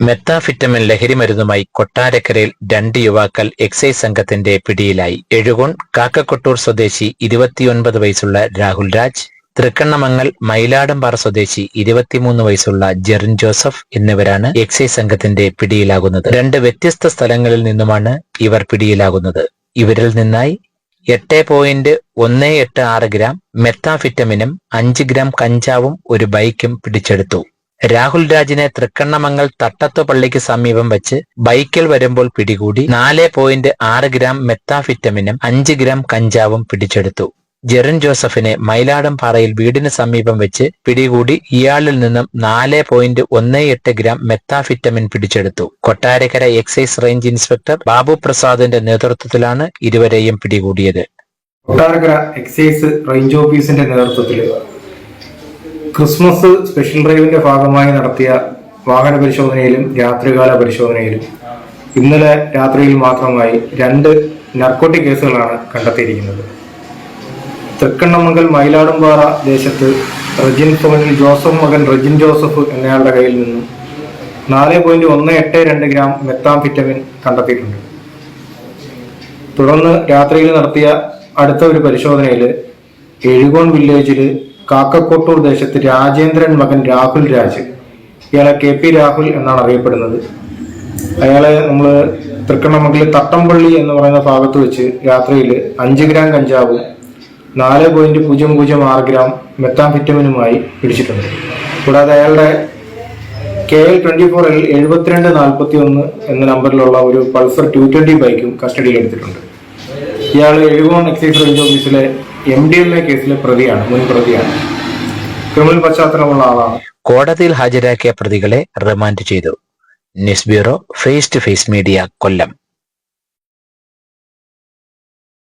Methamphetamine ലഹരിമരുന്നുമായി കൊട്ടാരക്കരയിൽ രണ്ട് യുവാക്കൾ എക്സൈസ് സംഘത്തിന്റെ പിടിയിലായി. എഴുകോൺ കാക്കക്കൊട്ടൂർ സ്വദേശി ഇരുപത്തിയൊൻപത് വയസ്സുള്ള രാഹുൽ രാജ് തൃക്കണ്ണമങ്ങൽ മയിലാടംപാറ സ്വദേശി ഇരുപത്തിമൂന്ന് വയസ്സുള്ള ജെറിൻ ജോസഫ് എന്നിവരാണ് എക്സൈസ് സംഘത്തിന്റെ പിടിയിലാകുന്നത്. രണ്ട് വ്യത്യസ്ത സ്ഥലങ്ങളിൽ നിന്നുമാണ് ഇവർ പിടിയിലാകുന്നത്. ഇവരിൽ നിന്നായി എട്ട് പോയിന്റ് ഒന്ന് എട്ട് ആറ് ഗ്രാം മെത്താഫിറ്റമിനും അഞ്ച് ഗ്രാം കഞ്ചാവും ഒരു ബൈക്കും പിടിച്ചെടുത്തു. രാഹുൽ രാജിനെ തൃക്കണ്ണമംഗൽ തട്ടത്തു പള്ളിക്ക് സമീപം വെച്ച് ബൈക്കിൽ വരുമ്പോൾ പിടികൂടി നാല് പോയിന്റ് ആറ് ഗ്രാം മെത്താഫിറ്റമിനും അഞ്ച് ഗ്രാം കഞ്ചാവും പിടിച്ചെടുത്തു. ജെറിൻ ജോസഫിനെ മൈലാടം പാറയിൽ വീടിന് സമീപം വെച്ച് പിടികൂടി ഇയാളിൽ നിന്നും നാല് പോയിന്റ് ഒന്ന് എട്ട് ഗ്രാം മെത്താഫിറ്റമിൻ പിടിച്ചെടുത്തു. Kottarakkara excise range inspector Babu പ്രസാദിന്റെ നേതൃത്വത്തിലാണ് ഇരുവരെയും പിടികൂടിയത്. കൊട്ടാരക്കര എക്സൈസ് റേഞ്ച് ഓഫീസിന്റെ നേതൃത്വത്തിൽ ക്രിസ്മസ് സ്പെഷ്യൽ ഡ്രൈവിന്റെ ഭാഗമായി നടത്തിയ വാഹന പരിശോധനയിലും രാത്രികാല പരിശോധനയിലും ഇന്നലെ രാത്രിയിൽ മാത്രമായി രണ്ട് നർക്കോട്ടിക് കേസുകളാണ് കണ്ടെത്തിയിരിക്കുന്നത്. തൃക്കണ്ണമംഗൽ മയിലാടുംപാറ ദേശത്ത് റജിൻ ഭവനിൽ ജോസഫ് മകൻ റജിൻ ജോസഫ് എന്നയാളുടെ കയ്യിൽ നിന്നും നാല് പോയിന്റ് ഒന്ന് എട്ട് രണ്ട് ഗ്രാം മെത്താംഫിറ്റമിൻ കണ്ടെത്തിയിട്ടുണ്ട്. തുടർന്ന് രാത്രിയിൽ നടത്തിയ അടുത്ത ഒരു പരിശോധനയിൽ എഴുകോൺ വില്ലേജിൽ കാക്കക്കോട്ടൂർ ദേശത്ത് രാജേന്ദ്രൻ മകൻ രാഹുൽ രാജ്. ഇയാളെ കെ പി രാഹുൽ എന്നാണ് അറിയപ്പെടുന്നത്. അയാളെ നമ്മൾ തൃക്കണ്ണമംഗലിൽ തട്ടംപള്ളി എന്ന് പറയുന്ന ഭാഗത്ത് വെച്ച് രാത്രിയിൽ അഞ്ച് ഗ്രാം കഞ്ചാവും നാല് പോയിന്റ് പൂജ്യം പൂജ്യം ആറ് ഗ്രാം മെത്താംഫിറ്റമിനുമായി പിടിച്ചിട്ടുണ്ട്. കൂടാതെ അയാളുടെ K L twenty four L എഴുപത്തിരണ്ട് നാൽപ്പത്തി ഒന്ന് എന്ന നമ്പറിലുള്ള ഒരു പൾസർ ടു ട്വന്റി ബൈക്കും കസ്റ്റഡിയിൽ എടുത്തിട്ടുണ്ട് ഇയാൾ എഴുകോൺ എക്സൈസ് റേഞ്ച് ഓഫീസിലെ എം ഡി എം എ കേസിലെ പ്രതിയാണ് മുൻ പ്രതിയാണ്. ക്രിമിനൽ പശ്ചാത്തലമുള്ള ആളാണ്. കോടതിയിൽ ഹാജരാക്കിയ പ്രതികളെ റിമാൻഡ് ചെയ്തു. News bureau face to face media Kollam.